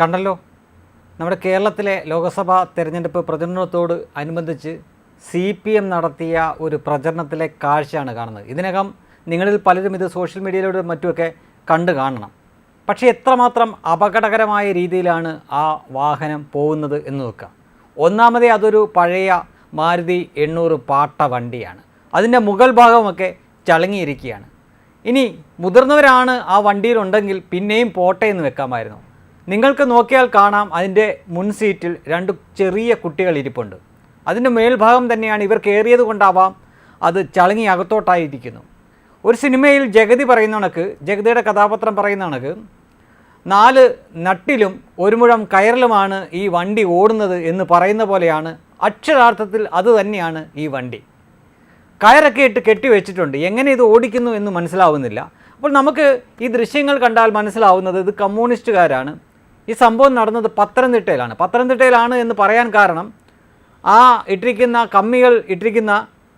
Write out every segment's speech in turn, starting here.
കണ്ടല്ലോ? നമ്മുടെ കേരളത്തിലെ ലോക്സഭാ തെരഞ്ഞെടുപ്പ് പ്രചരണത്തോട് അനുബന്ധിച്ച് സി പി എം നടത്തിയ ഒരു പ്രചരണത്തിലെ കാഴ്ചയാണ് കാണുന്നത്. ഇതിനകം നിങ്ങളിൽ പലരും ഇത് സോഷ്യൽ മീഡിയയിലൂടെ മറ്റുമൊക്കെ കണ്ടു കാണണം. പക്ഷേ എത്രമാത്രം അപകടകരമായ രീതിയിലാണ് ആ വാഹനം പോകുന്നത് എന്ന് നോക്കുക ഒന്നാമതേ അതൊരു പഴയ മാരുതി എണ്ണൂറ് പാട്ട വണ്ടിയാണ്. അതിന്റെ മുകൾ ഭാഗമൊക്കെ ചളങ്ങിയിരിക്കുകയാണ്. ഇനി മുതിർന്നവരാണ് ആ വണ്ടിയിലുണ്ടെങ്കിൽ പിന്നെയും പോട്ടെ എന്ന് വെക്കാമായിരുന്നു. നിങ്ങൾക്ക് നോക്കിയാൽ കാണാം അതിന്റെ മുൻ സീറ്റിൽ രണ്ട് ചെറിയ കുട്ടികൾ ഇരിപ്പുണ്ട്. അതിന്റെ മേൽഭാഗം തന്നെയാണ് ഇവർ കയറിയത് കൊണ്ടാവാം അത് ചളങ്ങി അകത്തോട്ടായിരിക്കുന്നു. ഒരു സിനിമയിൽ ജഗതി പറയുന്ന കണക്ക് ജഗതിയുടെ കഥാപാത്രം പറയുന്ന കണക്ക് നാല് നട്ടിലും ഒരു മുഴം കയറിലുമാണ് ഈ വണ്ടി ഓടുന്നത് എന്ന് പറയുന്ന പോലെയാണ് അക്ഷരാർത്ഥത്തിൽ അത് തന്നെയാണ് ഈ വണ്ടി. കയറൊക്കെ ഇട്ട് കെട്ടി വെച്ചിട്ടുണ്ട്. എങ്ങനെ ഇത് ഓടിക്കുന്നു എന്ന് മനസ്സിലാവുന്നില്ല. അപ്പോൾ നമുക്ക് ഈ ദൃശ്യങ്ങൾ കണ്ടാൽ മനസ്സിലാവുന്നത് ഇത് കമ്മ്യൂണിസ്റ്റുകാരാണ്. ഈ സംഭവം നടന്നത് പത്തനംതിട്ടയിലാണ്. പത്തനംതിട്ടയിലാണ് എന്ന് പറയാൻ കാരണം ആ ഇട്ടിരിക്കുന്ന കമ്മികൾ ഇട്ടിരിക്കുന്ന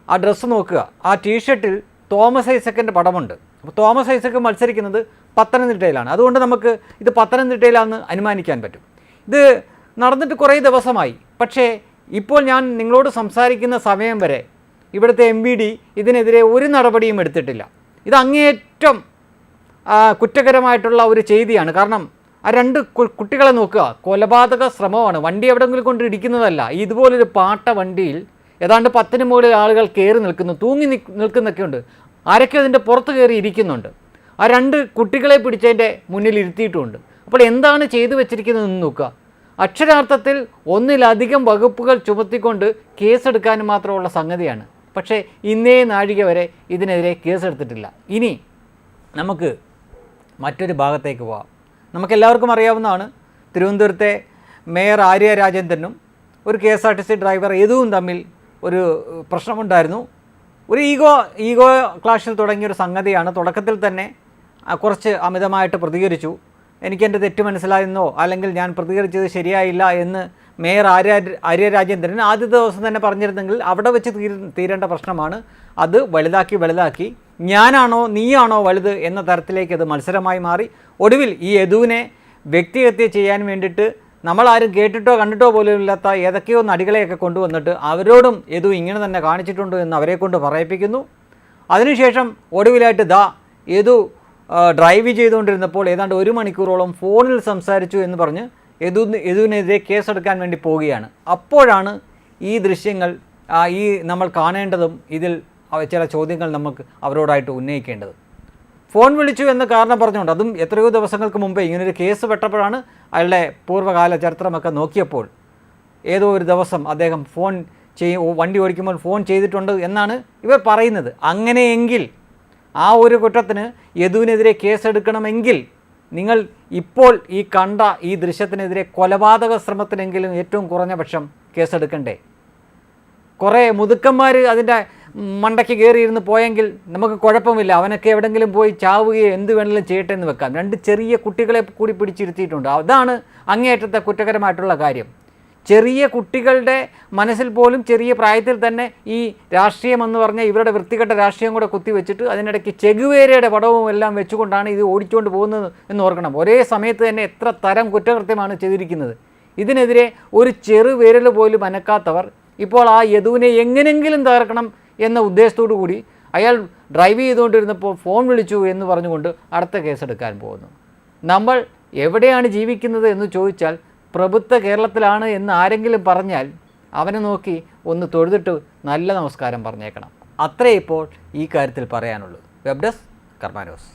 ആ ഡ്രസ്സ് നോക്കുക. ആ ടീഷർട്ടിൽ തോമസ് ഐസക്കിന്റെ പടമുണ്ട്. അപ്പോൾ തോമസ് ഐസക്ക് മത്സരിക്കുന്നത് പത്തനംതിട്ടയിലാണ്. അതുകൊണ്ട് നമുക്ക് ഇത് പത്തനംതിട്ടയിലാണെന്ന് അനുമാനിക്കാൻ പറ്റും. ഇത് നടന്നിട്ട് കുറേ ദിവസമായി. പക്ഷേ ഇപ്പോൾ ഞാൻ നിങ്ങളോട് സംസാരിക്കുന്ന സമയം വരെ ഇവിടുത്തെ എം വി ഡി ഇതിനെതിരെ ഒരു നടപടിയും എടുത്തിട്ടില്ല. ഇത് അങ്ങേയറ്റം കുറ്റകരമായിട്ടുള്ള ഒരു ചെയ്തിയാണ്. കാരണം ആ രണ്ട് കുട്ടികളെ നോക്കുക. കൊലപാതക ശ്രമമാണ്. വണ്ടി എവിടെങ്കിലും കൊണ്ട് ഇടിക്കുന്നതല്ല. ഇതുപോലൊരു പാട്ട വണ്ടിയിൽ ഏതാണ്ട് പത്തിന് മുകളിൽ ആളുകൾ കയറി നിൽക്കുന്നു. തൂങ്ങി നിൽക്ക് നിൽക്കുന്നൊക്കെ ഉണ്ട്. ആരൊക്കെ അതിന്റെ പുറത്ത് കയറി ഇരിക്കുന്നുണ്ട്. ആ രണ്ട് കുട്ടികളെ പിടിച്ചതിന്റെ മുന്നിൽ ഇരുത്തിയിട്ടുമുണ്ട് അപ്പോൾ എന്താണ് ചെയ്തു വെച്ചിരിക്കുന്നതെന്ന് നോക്കുക. അക്ഷരാർത്ഥത്തിൽ ഒന്നിലധികം വകുപ്പുകൾ ചുമത്തിക്കൊണ്ട് കേസെടുക്കാനും മാത്രമുള്ള സംഗതിയാണ്. പക്ഷേ ഇന്നേ നാഴിക വരെ ഇതിനെതിരെ കേസെടുത്തിട്ടില്ല. ഇനി നമുക്ക് മറ്റൊരു ഭാഗത്തേക്ക് പോവാം. നമുക്കെല്ലാവർക്കും അറിയാവുന്നതാണ്. തിരുവനന്തപുരത്തെ മേയർ ആര്യ രാജേന്ദ്രനും ഒരു K S R T C driver ഏതുവും തമ്മിൽ ഒരു പ്രശ്നമുണ്ടായിരുന്നു. ഒരു ഈഗോ ഈഗോ ക്ലാഷിൽ തുടങ്ങിയൊരു സംഗതിയാണ് തുടക്കത്തിൽ തന്നെ കുറച്ച് അമിതമായിട്ട് പ്രതികരിച്ചു. എനിക്ക് എന്റെ തെറ്റ് മനസ്സിലായെന്നോ അല്ലെങ്കിൽ ഞാൻ പ്രതികരിച്ചത് ശരിയായില്ല എന്ന് മേയർ ആര്യ ആര്യ രാജേന്ദ്രൻ ആദ്യ ദിവസം തന്നെ പറഞ്ഞിരുന്നെങ്കിൽ അവിടെ വെച്ച് തീരേണ്ട പ്രശ്നമാണ്. അത് വലുതാക്കി വലുതാക്കി ഞാനാണോ നീയാണോ വലുത് എന്ന തരത്തിലേക്ക് അത് മത്സരമായി മാറി. ഒടുവിൽ ഈ യദുവിനെ വ്യക്തിഹത്യ ചെയ്യാൻ വേണ്ടിയിട്ട് നമ്മളാരും കേട്ടിട്ടോ കണ്ടിട്ടോ പോലും ഇല്ലാത്ത ഏതൊക്കെയോ നടികളെയൊക്കെ കൊണ്ടുവന്നിട്ട് അവരോടും യദു ഇങ്ങനെ തന്നെ കാണിച്ചിട്ടുണ്ട് എന്ന് അവരെ കൊണ്ട് പറയിപ്പിക്കുന്നു. അതിനുശേഷം ഒടുവിലായിട്ട് ദാ യദു ഡ്രൈവ് ചെയ്തുകൊണ്ടിരുന്നപ്പോൾ ഏതാണ്ട് ഒരു മണിക്കൂറോളം ഫോണിൽ സംസാരിച്ചു എന്ന് പറഞ്ഞ് യദു യദുവിനെതിരെ കേസെടുക്കാൻ വേണ്ടി പോവുകയാണ്. അപ്പോഴാണ് ഈ ദൃശ്യങ്ങൾ ഈ നമ്മൾ കാണേണ്ടതും ഇതിൽ ചില ചോദ്യങ്ങൾ നമുക്ക് അവരോടായിട്ട് ഉന്നയിക്കേണ്ടത്. ഫോൺ വിളിച്ചു എന്ന് കാരണം പറഞ്ഞുകൊണ്ട് അതും എത്രയോ ദിവസങ്ങൾക്ക് മുമ്പേ ഇങ്ങനൊരു കേസ് പെട്ടപ്പോഴാണ് അയാളുടെ പൂർവകാല ചരിത്രമൊക്കെ നോക്കിയപ്പോൾ ഏതോ ഒരു ദിവസം അദ്ദേഹം ഫോൺ ചെയ് വണ്ടി ഓടിക്കുമ്പോൾ ഫോൺ ചെയ്തിട്ടുണ്ട് എന്നാണ് ഇവർ പറയുന്നത്. അങ്ങനെയെങ്കിൽ ആ ഒരു കുറ്റത്തിന് യദുവിനെതിരെ കേസെടുക്കണമെങ്കിൽ നിങ്ങൾ ഇപ്പോൾ ഈ കണ്ട ഈ ദൃശ്യത്തിനെതിരെ കൊലപാതക ശ്രമത്തിനെങ്കിലും ഏറ്റവും കുറഞ്ഞ പക്ഷം കേസെടുക്കണ്ടേ? കുറേ മുതുക്കന്മാർ അതിന്റെ മണ്ടയ്ക്ക് കയറിയിരുന്ന് പോയെങ്കിൽ നമുക്ക് കുഴപ്പമില്ല. അവനൊക്കെ എവിടെങ്കിലും പോയി ചാവുകയോ എന്ത് വേണമെങ്കിലും ചെയ്യട്ടെ എന്ന് വെക്കാം. രണ്ട് ചെറിയ കുട്ടികളെ കൂടി പിടിച്ചിരുത്തിയിട്ടുണ്ട്. അതാണ് അങ്ങേയറ്റത്തെ കുറ്റകരമായിട്ടുള്ള കാര്യം. ചെറിയ കുട്ടികളുടെ മനസ്സിൽ പോലും ചെറിയ പ്രായത്തിൽ തന്നെ ഈ രാഷ്ട്രീയം എന്ന് പറഞ്ഞാൽ ഇവരുടെ വൃത്തികെട്ട രാഷ്ട്രീയം കൂടെ കുത്തിവെച്ചിട്ട് അതിനിടയ്ക്ക് ചെകുവേരയുടെ പടവും എല്ലാം വെച്ചുകൊണ്ടാണ് ഇത് ഓടിച്ചുകൊണ്ട് പോകുന്നത് എന്ന് ഓർക്കണം. ഒരേ സമയത്ത് തന്നെ എത്ര തരം കുറ്റകൃത്യമാണ് ചെയ്തിരിക്കുന്നത്. ഇതിനെതിരെ ഒരു ചെറുവിരൽ പോലും അനക്കാത്തവർ ഇപ്പോൾ ആ യദുവിനെ എങ്ങനെങ്കിലും തകർക്കണം എന്ന ഉദ്ദേശത്തോടു കൂടി അയാൾ ഡ്രൈവ് ചെയ്തുകൊണ്ടിരുന്നപ്പോൾ ഫോൺ വിളിച്ചു എന്ന് പറഞ്ഞുകൊണ്ട് അടുത്ത കേസെടുക്കാൻ പോകുന്നു. നമ്മൾ എവിടെയാണ് ജീവിക്കുന്നത് എന്ന് ചോദിച്ചാൽ പ്രഭുത്വ കേരളത്തിലാണ് എന്ന് ആരെങ്കിലും പറഞ്ഞാൽ അവനെ നോക്കി ഒന്ന് തൊഴുതിട്ട് നല്ല നമസ്കാരം പറഞ്ഞേക്കണം. അത്രേ ഇപ്പോൾ ഈ കാര്യത്തിൽ പറയാനുള്ളൂ. Web desk കർമാനോസ്